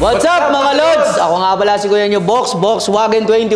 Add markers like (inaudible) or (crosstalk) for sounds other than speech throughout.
What's up mga Lods? Ako nga pala si Kuya nyo Box, Volkswagen 21.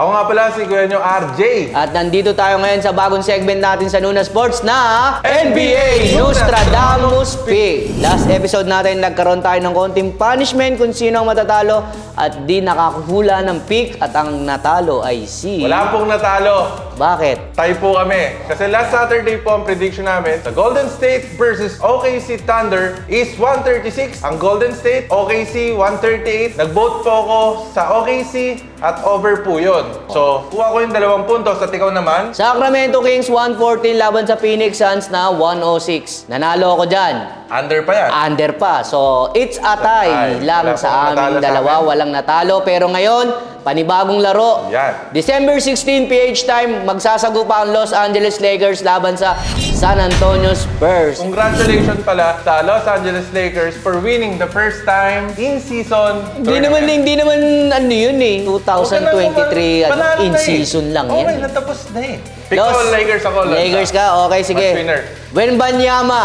Ako nga pala si Kuya nyo RJ. At nandito tayo ngayon sa bagong segment natin sa Nuna Sports na NBA Nostradamus Pick. Last episode natin nagkaroon tayo ng konting punishment kung sino ang matatalo at di nakakuhula ng pick at ang natalo ay si... Wala pong natalo. Bakit? Tayo po kami. Kasi last Saturday po ang prediction namin, the Golden State versus OKC Thunder is 136. Ang Golden State, OKC 138. Nag-vote po ako sa OKC at over po yun. So, kuha ko yung dalawang puntos at ikaw naman. Sacramento Kings 114 laban sa Phoenix Suns na 106. Nanalo ako dyan. Under pa yan. Under pa. So, it's a tie Tie. lang Wala sa natalo aming sa dalawa. amin. Walang natalo. Pero ngayon, panibagong laro. Yan. December 16 PH time, magsasagupa ang Los Angeles Lakers laban sa San Antonio Spurs. Congratulations pala sa Los Angeles Lakers for winning the first time in season Hindi naman, hindi naman ano yun eh. 2023 ano, in season lang okay, yan. Okay, natapos na eh. Pick ko, Lakers ako. Lons. Lakers ka? Okay, sige. Match winner. Wenbanyama,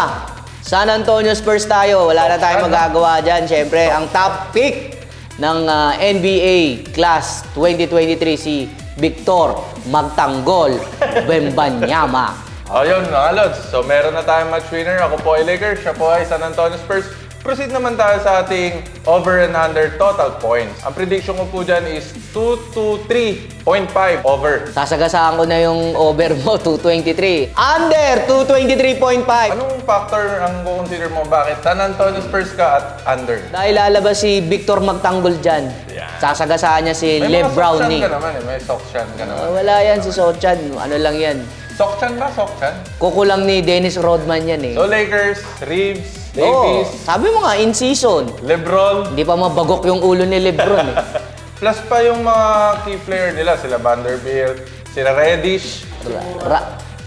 San Antonio Spurs tayo. Wala na tayong magagawa dyan. Siyempre, ang top pick ng ah, NBA Class 2023 si Victor Magtanggol Wembanyama. O (laughs) yun, mga Lods. So meron na tayong match winner. Ako po ay Lakers, siya po ay San Antonio Spurs. Proceed naman tayo sa ating over and under total points. Ang prediction ko po dyan is 2 to 3.5 over. Sasagasaan ko na yung over mo, (laughs) 223. Under, 223.5. Anong factor ang consider mo bakit San Antonio Spurs ka at under? Dahil lalabas si Victor Magtanggol dyan. Yan. Sasagasaan niya si May Lev mga Browning. Sokshan ka naman eh. May Sokshan ka naman. Ah, wala yan si Sochan. Ano lang yan. Sokshan ba? Sokshan? Kukulang ni Dennis Rodman yan eh. So Lakers, Reeves, Oo, Davis, sabi mo nga, in season. Lebron, Hindi pa mabagok yung ulo ni Lebron eh. (laughs) plus pa yung mga key player nila. Sila Vanderbilt, sila Reddish, Ra, ra,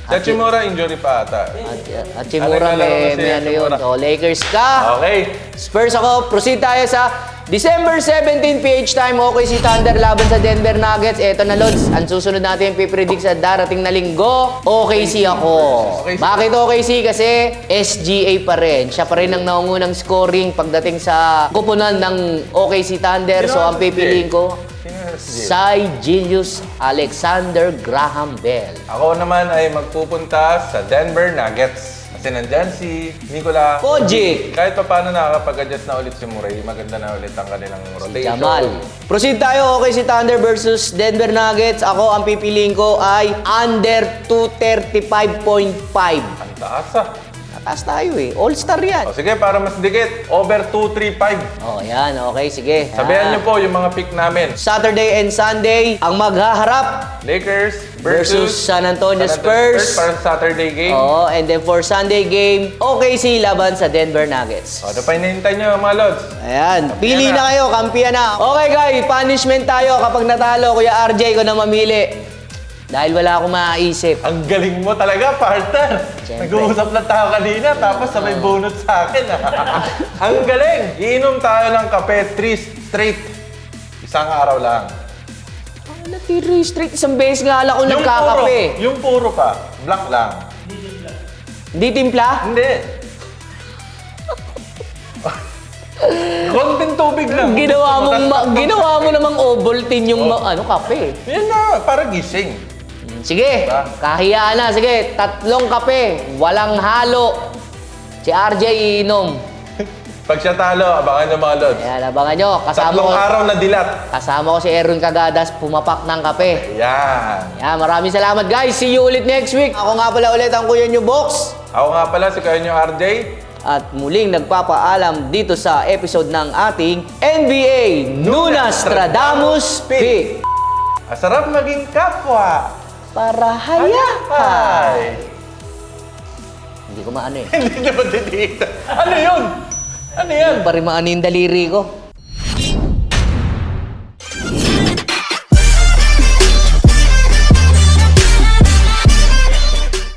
Hachimura injury pa ata. at, at Chimura Ano, may, may ano yun. Hachimura. So, Lakers ka. Okay. Spurs ako. Proceed tayo sa December 17 PH time. Okay si Thunder laban sa Denver Nuggets. Eto na, Lods. Ang susunod natin pipredict sa darating na linggo. OKC ako. OKC. Bakit OKC? Kasi SGA pa rin. Siya pa rin ang naungunang scoring pagdating sa kupunan ng OKC Thunder. So, ang pipiliin ko, yung? Cy Julius Alexander Graham Bell. Ako naman ay magpupunta sa Denver Nuggets. Kasi nandyan si Nikola. Kojic. Kahit pa paano nakakapag-adjust na ulit si Murray, maganda na ulit ang kanilang rotation. Jamal. Proceed tayo. Okay si Thunder versus Denver Nuggets. Ako, ang pipiliin ko ay under 235.5. Ang taas ah. Taas tayo eh. All-star yan. O sige, para mas dikit, over 235. Oh, yan. Okay, sige. Sabihan Ah. niyo po yung mga pick namin. Saturday and Sunday, ang maghaharap Lakers versus versus, San Antonio San Spurs. para sa Saturday game. Oh, and then for Sunday game, OKC laban sa Denver Nuggets. O, ano pa hinihintay niyo mga lods? Ayan, pili na na. kayo, kampiyan na. Okay guys, punishment tayo kapag natalo. Kuya RJ, ko na mamili. Dahil wala akong maisip. Ang galing mo talaga, partner. Siyempre. Nag-uusap lang tayo kanina, tapos sabay bunot sa akin. ah. (laughs) Ang galing! Iinom tayo ng kape, 3 straight. Isang araw lang. Ang natiro straight. Isang beses nga lang ako nagkakape. puro, yung puro pa, black lang. Hindi timpla? Hindi. Konting tubig lang. Ginawa mo, Tas ma- ginawa mo namang Ovaltine yung ma- ano, kape. Yan na, para gising. Sige, Diba? kahiyaan na. Sige, tatlong kape. Walang halo. Si RJ iinom. (laughs) Pag siya talo, abangan nyo mga lods. Ayan, abangan nyo. Kasama Tatlong ko, araw na dilat. kasama ko si Aaron Cagadas, pumapak ng kape. Yan. Yan, maraming salamat guys. See you ulit next week. Ako nga pala ulit ang Kuya New Box. Ako nga pala, si Kayo RJ. At muling nagpapaalam dito sa episode ng ating NBA Nunastradamus Pick. Asarap maging kapwa. Para hayahay. Hi! Hindi ko maano eh. (laughs) Hindi na ba titita? Ano yun? Ano yan? Para maano yung daliri ko.